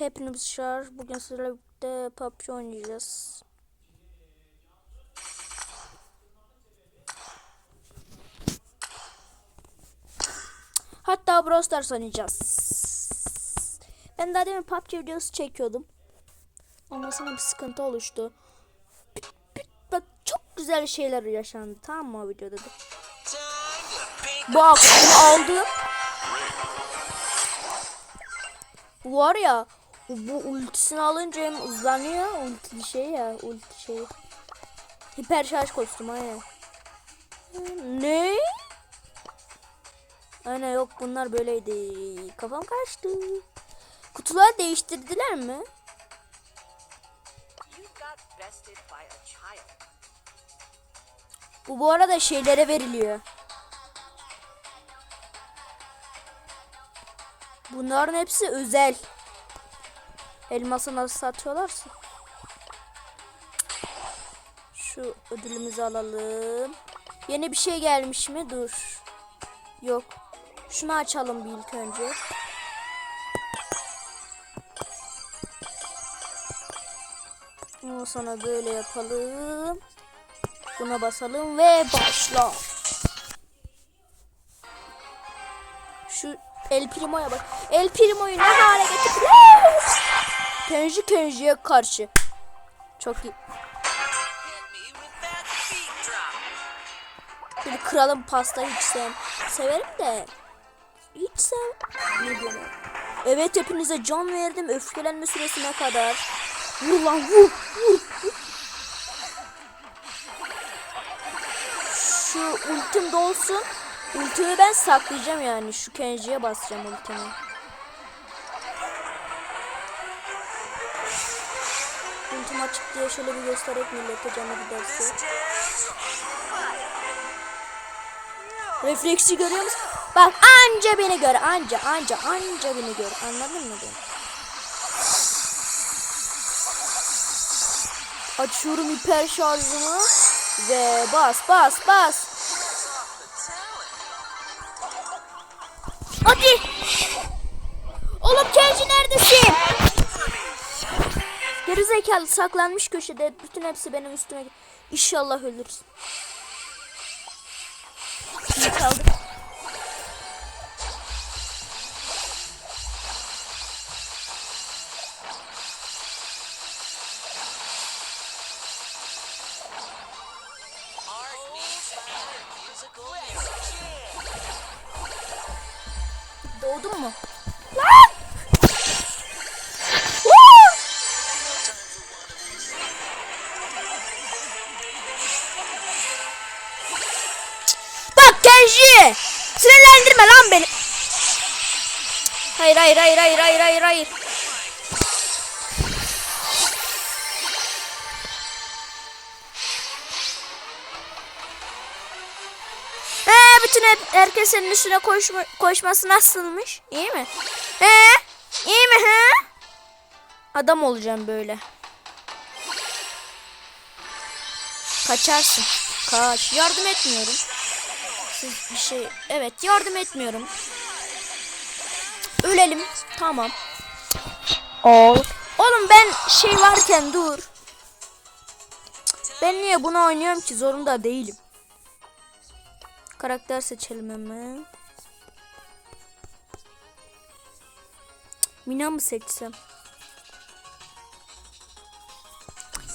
Hepiniz şar. Bugün sizlerle birlikte PUBG oynayacağız. Hatta Brawl Stars oynayacağız. Ben daha demin PUBG videosu çekiyordum. Ama sana bir sıkıntı oluştu. Bak çok güzel şeyler yaşandı tamam mı o videoda da. Bak bunu aldım. Var ya bu ultisini alınca hem hızlanıyor ulti şey ya ulti şey. Hiper şarj kostümü aynen. Ne? Aynen yok bunlar böyleydi. Kafam kaçtı. Kutuları değiştirdiler mi? Bu bu arada şeylere veriliyor. Bunların hepsi özel. Elması nasıl satıyorlarsa. Şu ödülümüzü alalım. Yeni bir şey gelmiş mi? Dur. Yok. Şunu açalım bir ilk önce. Ondan sonra böyle yapalım. Buna basalım ve başla. Şu El Primo'ya bak. El Primo'yu ne hale getirdiler? Kenji Kenji'ye karşı. Çok iyi. Böyle kralın pasta hiç sev severim de hiç sev Evet hepinize can verdim. Öfkelenme süresi ne kadar? Vur lan vur. vur. Şu ultim dolsun. Ultimi ben saklayacağım yani. Şu Kenji'ye basacağım ultimi. Ultim açık diye şöyle bir göstererek millete canı giderse. Refleksi görüyor musun? Bak anca beni gör. Anca anca anca beni gör. Anladın mı beni? Açıyorum hiper şarjımı. Ve bas bas bas. Gerizekalı saklanmış köşede. Bütün hepsi benim üstüme. İnşallah ölürüz. Musical lyrics. Doğdun mu? Kenji! Sinirlendirme lan beni. Hayır hayır hayır hayır hayır hayır hayır. Ee, bütün hep, herkes senin üstüne koşma, koşması nasılmış? İyi mi? Ee, iyi mi he? Adam olacağım böyle. Kaçarsın. Kaç. Yardım etmiyorum. Siz bir şey... Evet yardım etmiyorum. Ölelim. Tamam. Ol. Oğlum ben şey varken dur. Ben niye bunu oynuyorum ki? Zorunda değilim. Karakter seçelim hemen. Mina mı seçsem?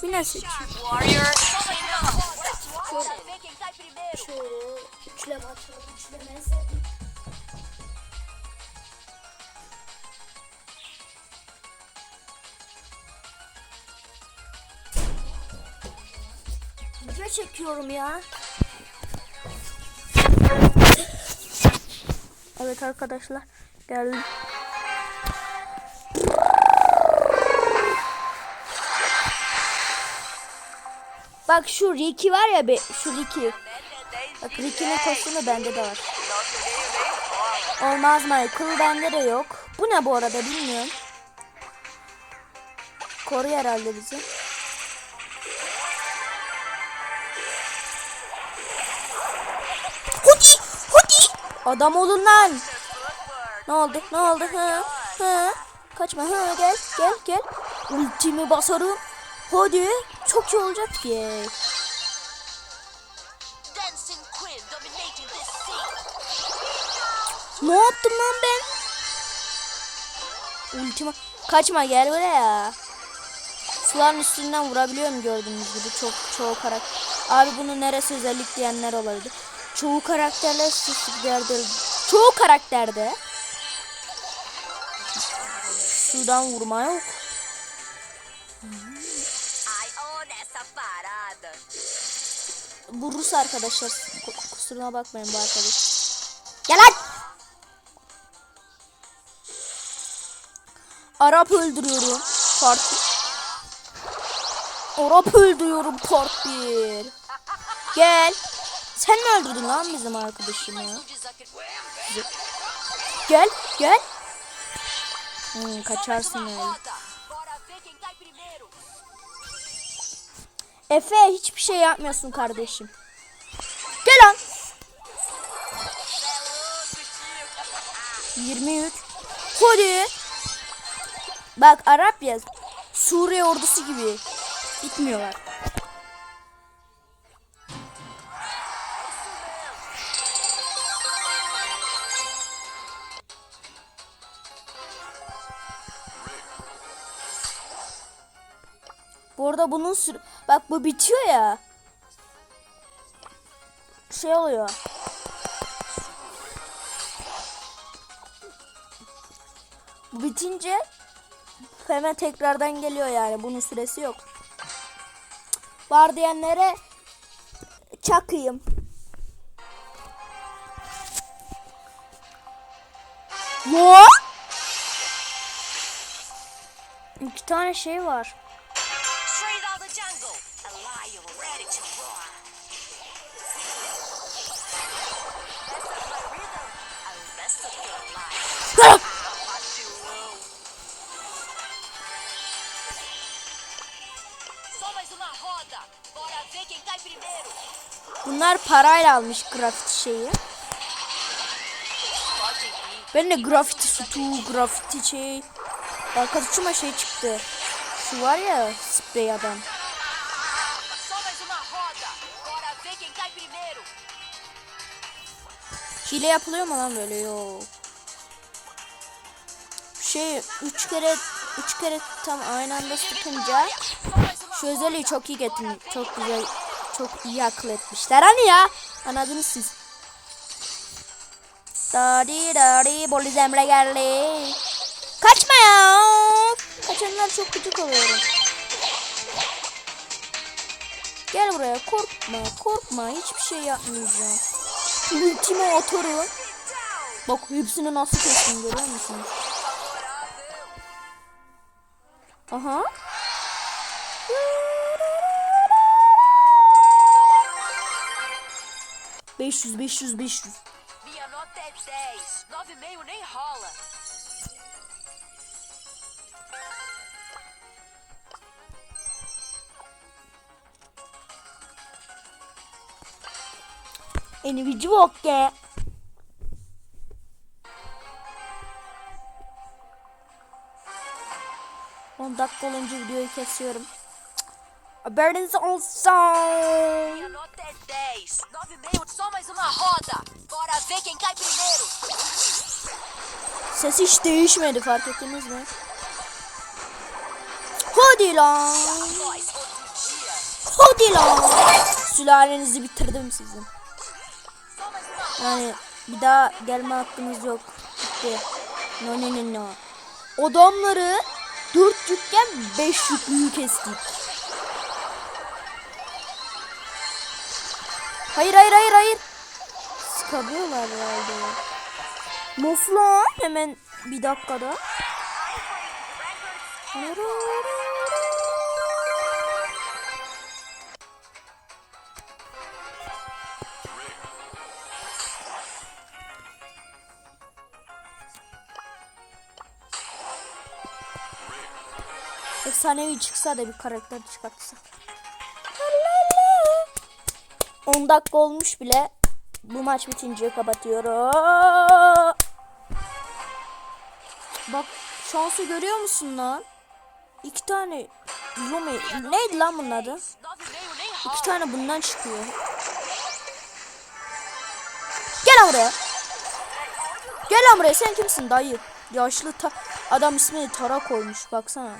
Mina seçeyim. Sevdiğim. Video çekiyorum ya. Evet arkadaşlar geldim. Bak şu Ricky var ya be, şu Ricky. Bak Ricky'nin kostümü bende de var. Olmaz Michael bende de yok. Bu ne bu arada bilmiyorum. Koruyor herhalde bizi. Hadi hadi. Adam olun lan. Ne oldu? Ne oldu? Hı? Hı? Kaçma. Ha gel gel gel. Ultimi basarım. Hadi. Çok iyi olacak ki. Ne yaptım lan ben? Ultima. Kaçma gel buraya. Suların üstünden vurabiliyorum gördüğünüz gibi çok çoğu karakter. Abi bunu neresi özellik diyenler olabilir. Çoğu karakterler süslerde. Çoğu karakterde. Şuradan vurma yok. Bu Rus arkadaşlar. Ku- Kusuruna bakmayın bu arkadaş. Gel lan! Arap öldürüyorum. Part Arap öldürüyorum part 1. Gel. Sen mi öldürdün lan bizim arkadaşımı? Gel, gel. Hmm, kaçarsın öyle. Efe hiçbir şey yapmıyorsun kardeşim. Gel lan. 23. Hadi. Bak Arap yaz. Suriye ordusu gibi. Gitmiyorlar. Arada bunun sürü... Bak bu bitiyor ya. Şey oluyor. Bu bitince hemen tekrardan geliyor yani. Bunun süresi yok. Var diyenlere çakayım. What? İki tane şey var. Bunlar parayla almış grafiti şeyi. Ben de grafiti sütü, grafiti şey. Arkadaşıma şey çıktı. Şu var ya sprey adam. Hile yapılıyor mu lan böyle? Yok. Şey üç kere üç kere tam aynı anda sıkınca şu özelliği çok iyi getirmiş. Çok güzel çok iyi akıl etmişler. Hani ya? Anladınız siz. Dari dari polis emre geldi. Kaçma ya. Kaçanlar çok gıcık oluyorum. Gel buraya korkma korkma hiçbir şey yapmayacağım. Ultimi atarım. Bak hepsini nasıl kestim görüyor musunuz? Aha. Beş yüz, beş yüz, beş yüz. Bir nota é 10. Nove e meio nem rola. Any video okay? 10 dakika olunca videoyu kesiyorum. Haberiniz olsun. Ses hiç değişmedi fark ettiniz mi? Hadi lan. Hadi lan. Sülalenizi bitirdim sizin. Yani bir daha gelme hakkınız yok. Bitti. No no no no. Odamları 4 yükken 5 yüklüyü kestik. Hayır hayır hayır hayır. Sıkabiliyorlar herhalde. Nasıl lan? Hemen bir dakikada. Nereye? Efsanevi çıksa da bir karakter çıkartsa. 10 dakika olmuş bile. Bu maç bitince kapatıyorum. Bak Şansı görüyor musun lan? İki tane Lumi neydi lan bunun adı? İki tane bundan çıkıyor. Gel buraya. Gel buraya sen kimsin dayı? Yaşlı ta adam ismini Tara koymuş baksana.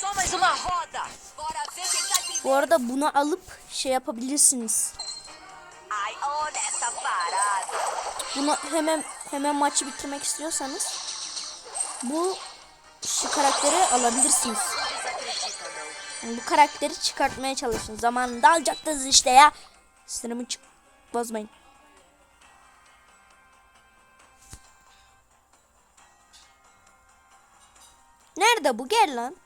Cai primeiro. Bu arada bunu alıp şey yapabilirsiniz. Bunu hemen hemen maçı bitirmek istiyorsanız bu şu karakteri alabilirsiniz. Yani bu karakteri çıkartmaya çalışın. Zamanında alacaktınız işte ya. Sinirimi çık bozmayın. Nerede bu? Gel lan.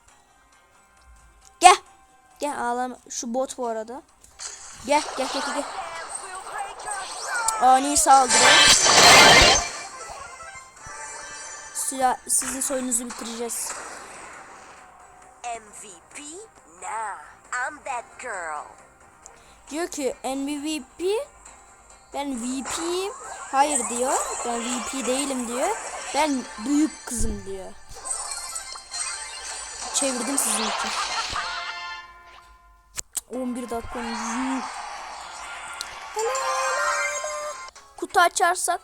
Gel. Gel ağlama. Şu bot bu arada. Gel gel gel gel. Ani saldırı. Silah, sizin soyunuzu bitireceğiz. MVP? Nah, I'm that girl. Diyor ki MVP ben VP'yim. Hayır diyor. Ben VP değilim diyor. Ben büyük kızım diyor. Çevirdim sizin için. 11 dakika olmuş. Yuh. Kutu açarsak.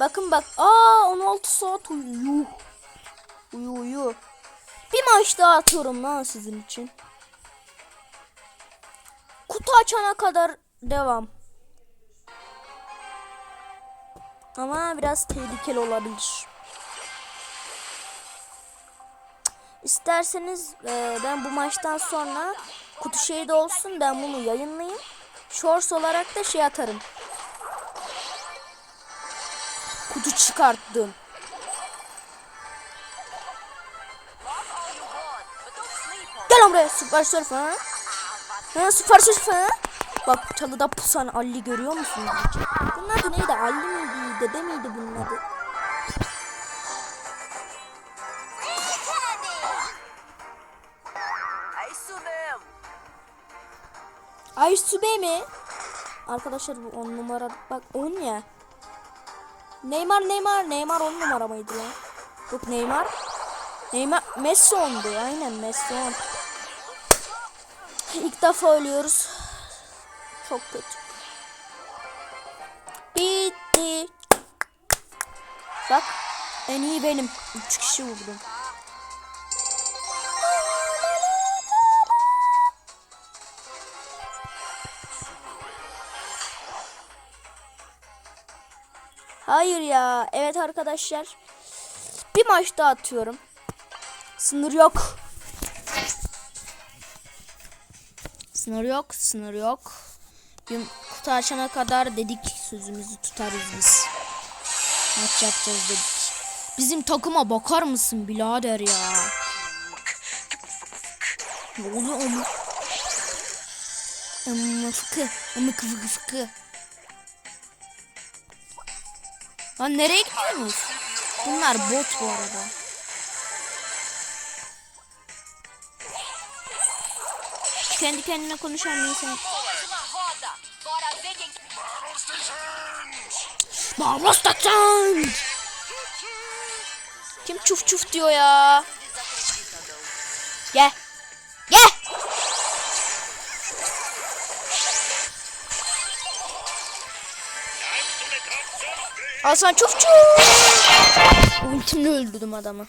Bakın bak. Aa 16 saat uyuyor. Uyu uyu. Bir maç daha atıyorum lan sizin için. Kutu açana kadar devam. Ama biraz tehlikeli olabilir. İsterseniz e, ben bu maçtan sonra kutu şeyde olsun ben bunu yayınlayayım. Shorts olarak da şey atarım. Kutu çıkarttım. Gel buraya süper surf ha. Ha süper surf ha. Bak çalıda pusan Ali görüyor musun? Bunun adı neydi? Ali miydi? Dede miydi bunun adı? Ay Sube mi? Arkadaşlar bu 10 numara bak 10 ya. Neymar Neymar Neymar 10 numara mıydı lan? Yok Neymar. Neymar Messi 10'du aynen Messi 10. İlk defa ölüyoruz. Çok kötü. Bitti. Bak en iyi benim. 3 kişi vurdum. Hayır ya. Evet arkadaşlar. Bir maç daha atıyorum. Sınır yok. Sınır yok, sınır yok. Bir kutu açana kadar dedik sözümüzü tutarız biz. Maç yapacağız dedik. Bizim takıma bakar mısın birader ya? Ne oluyor ama? Amma fıkı, amma fıkı fıkı. Lan nereye gidiyorsunuz? Bunlar bot bu arada. Kendi kendine konuşan bir insan. Só mais uma roda. Bora ver quem. Barbaros Station! Kim çuf çuf diyor ya? Gel. Gel. Al sana çuf çuf. Ultimle öldürdüm adamı.